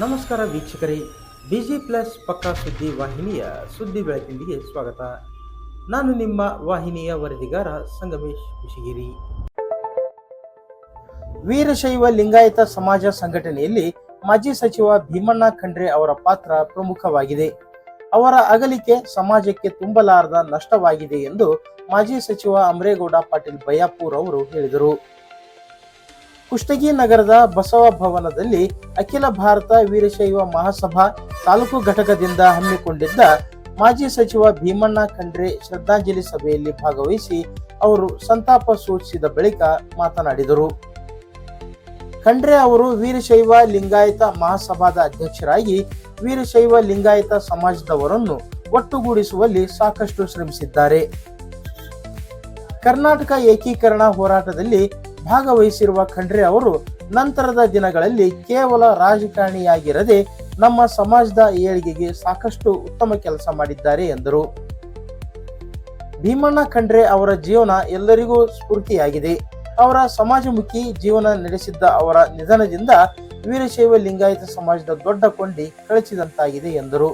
ನಮಸ್ಕಾರ ವೀಕ್ಷಕರೇ. Busy plus ಪಕ್ಕಾ ಸುದ್ದಿ ವಾಹಿನಿಯ ಸುದ್ದಿ ಬೆಳಕಿನಿಗೆ ಸ್ವಾಗತ. ನಾನು ನಿಮ್ಮ ವಾಹಿನಿಯ ವರದಿಗಾರ ಸಂಗಮೇಶ್ ಕುಶಿಗಿರಿ. ವೀರಶೈವ ಲಿಂಗಾಯತ ಸಮಾಜ ಸಂಘಟನೆಯಲ್ಲಿ ಮಾಜಿ ಸಚಿವ ಭೀಮಣ್ಣ ಖಂಡ್ರೆ ಅವರ ಪಾತ್ರ ಪ್ರಮುಖವಾಗಿದೆ. ಅವರ ಅಗಲಿಕೆ ಸಮಾಜಕ್ಕೆ ತುಂಬಲಾರದ ನಷ್ಟವಾಗಿದೆ ಎಂದು ಮಾಜಿ ಸಚಿವ ಅಮರೇಗೌಡ ಪಾಟೀಲ್ ಬಯ್ಯಾಪೂರ್ ಅವರು ಹೇಳಿದರು. ಕುಷ್ಟಗಿ ನಗರದ ಬಸವ ಭವನದಲ್ಲಿ ಅಖಿಲ ಭಾರತ ವೀರಶೈವ ಮಹಾಸಭಾ ತಾಲೂಕು ಘಟಕದಿಂದ ಹಮ್ಮಿಕೊಂಡಿದ್ದ ಮಾಜಿ ಸಚಿವ ಭೀಮಣ್ಣ ಖಂಡ್ರೆ ಶ್ರದ್ಧಾಂಜಲಿ ಸಭೆಯಲ್ಲಿ ಭಾಗವಹಿಸಿ ಅವರು ಸಂತಾಪ ಸೂಚಿಸಿದ ಬಳಿಕ ಮಾತನಾಡಿದರು. ಖಂಡ್ರೆ ಅವರು ವೀರಶೈವ ಲಿಂಗಾಯತ ಮಹಾಸಭಾದ ಅಧ್ಯಕ್ಷರಾಗಿ ವೀರಶೈವ ಲಿಂಗಾಯತ ಸಮಾಜದವರನ್ನು ಒಟ್ಟುಗೂಡಿಸುವಲ್ಲಿ ಸಾಕಷ್ಟು ಶ್ರಮಿಸಿದ್ದಾರೆ. ಕರ್ನಾಟಕ ಏಕೀಕರಣ ಹೋರಾಟದಲ್ಲಿ ಭಾಗವಹಿಸಿರುವ ಖಂಡ್ರೆ ಅವರು ನಂತರದ ದಿನಗಳಲ್ಲಿ ಕೇವಲ ರಾಜಕಾರಣಿಯಾಗಿರದೆ ನಮ್ಮ ಸಮಾಜದ ಏಳಿಗೆಗೆ ಸಾಕಷ್ಟು ಉತ್ತಮ ಕೆಲಸ ಮಾಡಿದ್ದಾರೆ ಎಂದರು. ಭೀಮಣ್ಣ ಖಂಡ್ರೆ ಅವರ ಜೀವನ ಎಲ್ಲರಿಗೂ ಸ್ಫೂರ್ತಿಯಾಗಿದೆ. ಅವರ ಸಮಾಜಮುಖಿ ಜೀವನ ನಡೆಸಿದ್ದ ಅವರ ನಿಧನದಿಂದ ವೀರಶೈವ ಲಿಂಗಾಯತ ಸಮಾಜದ ದೊಡ್ಡ ಕೊಂಡಿ ಕಳಚಿದಂತಾಗಿದೆ ಎಂದರು.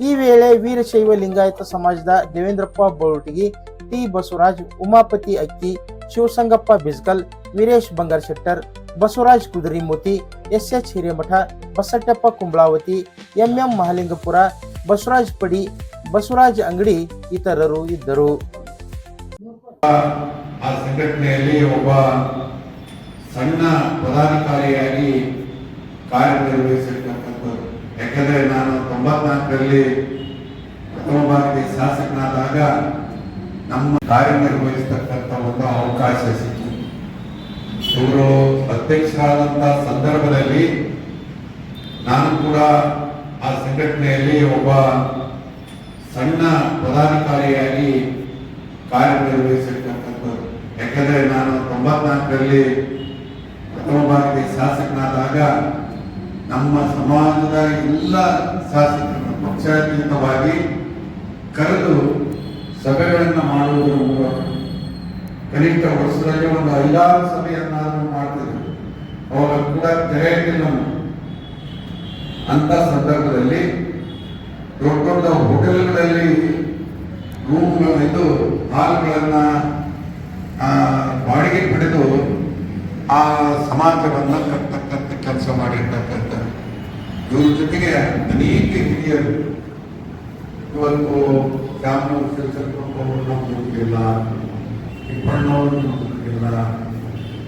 ಈ ವೇಳೆ ವೀರಶೈವ ಲಿಂಗಾಯತ ಸಮಾಜದ Devendrappa Bolutigi T Basavaraj, Umapati Akki, Shivasangappa Biskal Veeresh Bangar Shettar, Basavaraj Kudurimuti S H Hiremath, Basattappa Kumbalavati, MM Mahalingapur, Basavaraj Padi, Basavaraj Angadi ಇತರರು ಇದ್ದರು. ಆ ಸಂಘಟನೆಯಲ್ಲಿ ಒಬ್ಬ ಸಣ್ಣ ಪದಾಧಿಕಾರಿಯಾಗಿ ಕಾರ್ಯನಿರ್ವಹಿಸಿರ್ತಕ್ಕಂಥದ್ದು ಯಾಕಂದ್ರೆ ನಾನು ತೊಂಬತ್ನಾಲ್ಕರಲ್ಲಿ ಪ್ರಥಮ ಬಾರಿಗೆ ಶಾಸಕನಾದಾಗ ನಮ್ಮ ಕಾರ್ಯನಿರ್ವಹಿಸ್ತಕ್ಕಂಥ ಒಂದು ಅವಕಾಶ ಸಿಕ್ಕಿತು. ಇವರು ಅಧ್ಯಕ್ಷರಾದಂಥ ಸಂದರ್ಭದಲ್ಲಿ ನಾನು ಕೂಡ ಆ ಸಂಘಟನೆಯಲ್ಲಿ ಒಬ್ಬ ಸಣ್ಣ ಪದಾಧಿಕಾರಿಯಾಗಿ ಕಾರ್ಯನಿರ್ವಹಿಸಿರ್ತಕ್ಕಂಥದ್ದು ಯಾಕಂದ್ರೆ ನಾನು ತೊಂಬತ್ನಾಲ್ಕರಲ್ಲಿ ಪ್ರಥಮ ಬಾರಿಗೆ ಶಾಸಕನಾದಾಗ ನಮ್ಮ ಸಮಾಜದ ಎಲ್ಲ ಶಾಸಕರನ್ನು ಪಕ್ಷಾತೀತವಾಗಿ ಕರೆದು ಸಭೆಗಳನ್ನು ಮಾಡುವುದರ ಮೂಲಕ ಕನಿಷ್ಠ ವರ್ಷದಲ್ಲಿ ಒಂದು ಐದಾರು ಸಭೆಯನ್ನಾದರೂ ಮಾಡ್ತಿದ್ರು ಅವಾಗ ಕೂಡ ತೆರೆಯಿಲ್ಲ ಅಂತ ಸಂದರ್ಭದಲ್ಲಿ ದೊಡ್ಡ ದೊಡ್ಡ ಹೋಟೆಲ್ಗಳಲ್ಲಿ ರೂಮ್ಗಳು ಹಾಲ್ಗಳನ್ನು ಬಾಡಿಗೆ ಪಡೆದು ಆ ಸಮಾಜವನ್ನು ಕಟ್ಟತಕ್ಕಂಥ ಕೆಲಸ ಮಾಡಿರ್ತಕ್ಕಂಥ ಇವ್ರ ಜೊತೆಗೆ ಅನೇಕ ಹಿರಿಯರು ಇವತ್ತು ಶಿವಶಂಕರಪ್ಪವರು ನಮ್ಗೆ ಗೊತ್ತಿಲ್ಲ ತಿಪ್ಪಣ್ಣವರು ಗೊತ್ತಿಲ್ಲ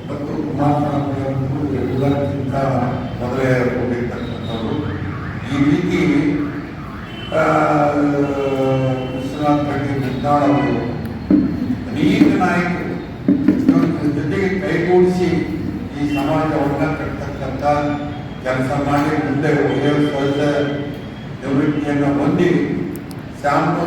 ಮತ್ತು ಕುಮಾರಸ್ವಾಮಿಯವರನ್ನು ಎಲ್ಲಕ್ಕಿಂತ ಮೊದಲೇ ಹೋಗಿರ್ತಕ್ಕಂಥವ್ರು ಈ ರೀತಿ ವಿಶ್ವನಾಥ್ ಮುದ್ದಾಳ್ ಅವರು ಅನೇಕ ನಾಯಕರು ಜೊತೆಗೆ ಕೈಗೂಡಿಸಿ ಈ ಸಮಾಜವನ್ನು ಕಟ್ಟತಕ್ಕಂಥ ಕೆಲಸ ಮಾಡಿ ಮುಂದೆ ಒಳ್ಳೆಯ ನಿವೃತ್ತಿಯನ್ನು ಹೊಂದಿ down